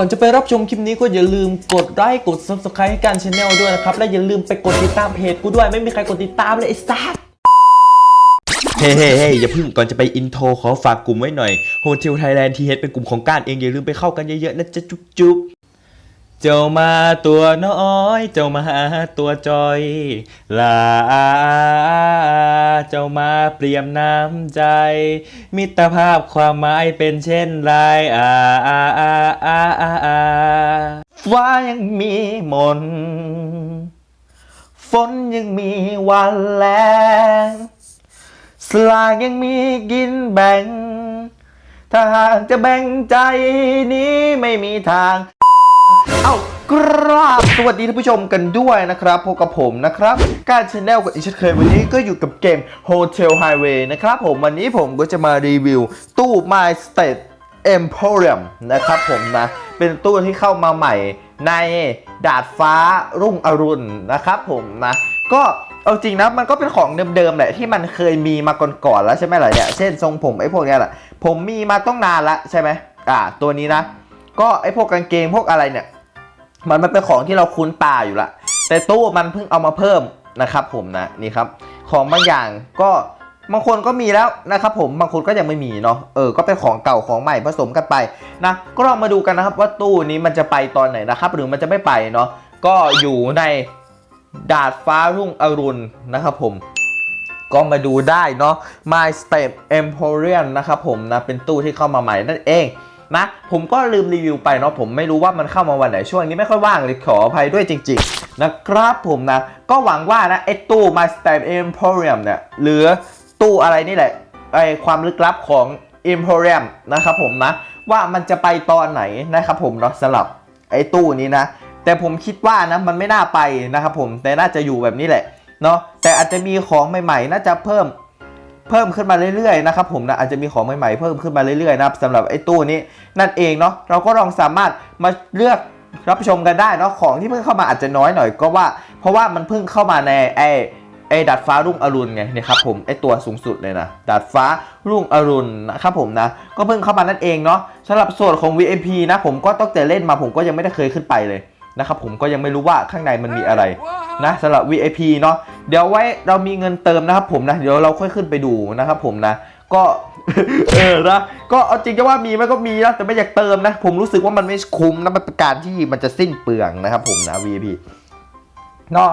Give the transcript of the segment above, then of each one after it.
ก่อนจะไปรับชมคลิปนี้ก็อย่าลืมกดไลค์กด subscribe ให้การช anel ด้วยนะครับ และอย่าลืมไปกดติดตามเพจกูด้วยไม่มีใครกดติดตามเลยไอ้สัสเฮ้เฮ้เฮ้อย่าเพิ่งก่อนจะไปอินโทรขอฝากกลุ่มไว้หน่อยโฮเทลไทยแลนด์ทีเฮดเป็นกลุ่มของการเองอย่าลืมไปเข้ากันเยอะๆนะจ๊ะจุ๊บจุ๊บ เจ้ามาตัวน้อย เจ้ามาตัวจอยลาเจ้ามาเปรียมน้ำใจ มิตรภาพความหมายเป็นเช่นไรอาอาอาอาอาอาฟ้ายังมีมน ฝนยังมีวันแรงสลากยังมีกินแบ่ง ถ้าหากจะแบ่งใจนี้ไม่มีทาง เอากราบสวัสดีท่านผู้ชมกันด้วยนะครับพบกับผมนะครับ การชาแนลกับอีกเช่นเคยวันนี้ก็อยู่กับเกม Hotel Highway นะครับผมวันนี้ผมก็จะมารีวิวตู้ My State Emporium นะครับผมนะ เป็นตู้ที่เข้ามาใหม่ในดาดฟ้ารุ่งอรุณนะครับผมนะ ก็เอาจริงนะมันก็เป็นของเดิมๆแหละที่มันเคยมีมาก่อนๆแล้วใช่ไหมล่ะเนี่ยเช่นทรงผมไอ้พวกเนี้ยแหละผมมีมาต้องนานละใช่ไหมอ่าตัวนี้นะ ก็ไอ้พวกกางเกงพวกอะไรเนี่ย มันมันเป็นของที่เราคุ้นตาอยู่ละแต่ตู้มันเพิ่งเอามาเพิ่มนะครับ ผมนะนี่ครับ ของบางอย่างก็บางคนก็มีแล้วนะครับผมบางคนก็ยังไม่มีเนาะเออก็เป็นของเก่าของใหม่ผสมกันไปนะก็ลองมาดูกันนะครับว่าตู้นี้มันจะไปตอนไหนนะครับ หรือมันจะไม่ไปเนาะก็อยู่ในดาดฟ้ารุ่งอรุณนะครับผมก็มาดูได้เนาะ My Step Emporium นะครับผมนะเป็นตู้ที่เข้ามาใหม่นั่นเอง นะ ผมก็ลืมรีวิวไปเนาะผมไม่รู้ว่ามันเข้ามาวันไหนช่วงนี้ไม่ค่อยว่างเลยขออภัยด้วยจริง ๆ นะครับผมนะ ก็หวังว่านะไอ้ตู้ My Step Emporium เนี่ยหรือตู้อะไรนี่แหละไอความลึกลับของ Emporium นะครับผมนะ ว่ามันจะไปตอนไหนนะครับผมเนาะสำหรับไอ้ตู้นี้นะ แต่ผมคิดว่านะมันไม่น่าไปนะครับผมแต่น่าจะอยู่แบบนี้แหละเนาะแต่อาจจะมีของใหม่ๆ น่าจะเพิ่ม เพิ่มขึ้นมาเรื่อยๆนะครับผมนะอาจจะมีของใหม่ๆเพิ่มขึ้นมาเรื่อยๆนะครับสำหรับไอ้ตู้นี้นั่นเองเนาะเราก็ลองสามารถมาเลือกรับชมกันได้เนาะของที่เพิ่งเข้ามาอาจจะน้อยหน่อยก็ว่า เพราะว่ามันเพิ่งเข้ามาในไอ้ไอ้ดัดฟ้ารุ่งอรุณไงนี่ยครับผมไอ้ตัวสูงสุดเลยนะดัดฟ้ารุ่งอรุณนะครับผมนะก็เพิ่งเข้ามานั่นเองเนาะสำหรับส่วนของ VIP นะผมก็ต้องแต่เล่นมาผมก็ยังไม่ได้เคยขึ้นไปเลยนะครับผมก็ยังไม่รู้ว่าข้างในมันมีอะไร นะสำหรับ VIP เนาะเดี๋ยวไว้เรามีเงินเติมนะครับผมนะ เดี๋ยวเราค่อยขึ้นไปดูนะครับผมนะ ก็เออนะก็เอาจริงจะว่ามีมันก็มีนะแต่ไม่อยากเติมนะ ผมรู้สึกว่ามันไม่คุ้มนะมันเป็นการที่มันจะสิ้นเปลืองนะครับผมนะ VIP เนาะ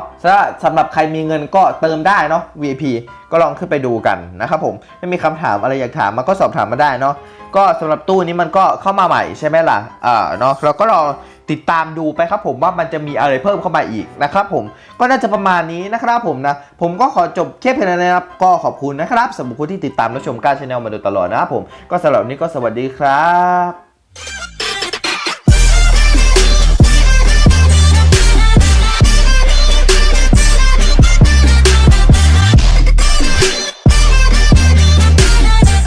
สำหรับใครมีเงินก็เติมได้เนาะ VIP ก็ลองขึ้นไปดูกันนะครับผมถ้ามีคำถามอะไรอยากถามมาก็สอบถามมาได้เนาะก็สำหรับตู้นี้มันก็เข้ามาใหม่ใช่ไหมล่ะอ่าเนาะเราก็ลอง ติดตามดูไปครับผมว่ามันจะมีอะไรเพิ่มเข้ามาอีกนะครับผมก็น่าจะประมาณนี้นะครับผมนะ ผมก็ขอจบแค่เพียงเท่านี้นะครับ ก็ขอบคุณนะครับสำหรับคนที่ติดตามและชมการชแนลมาโดยตลอดนะครับผมก็สำหรับนี้ก็สวัสดีครับ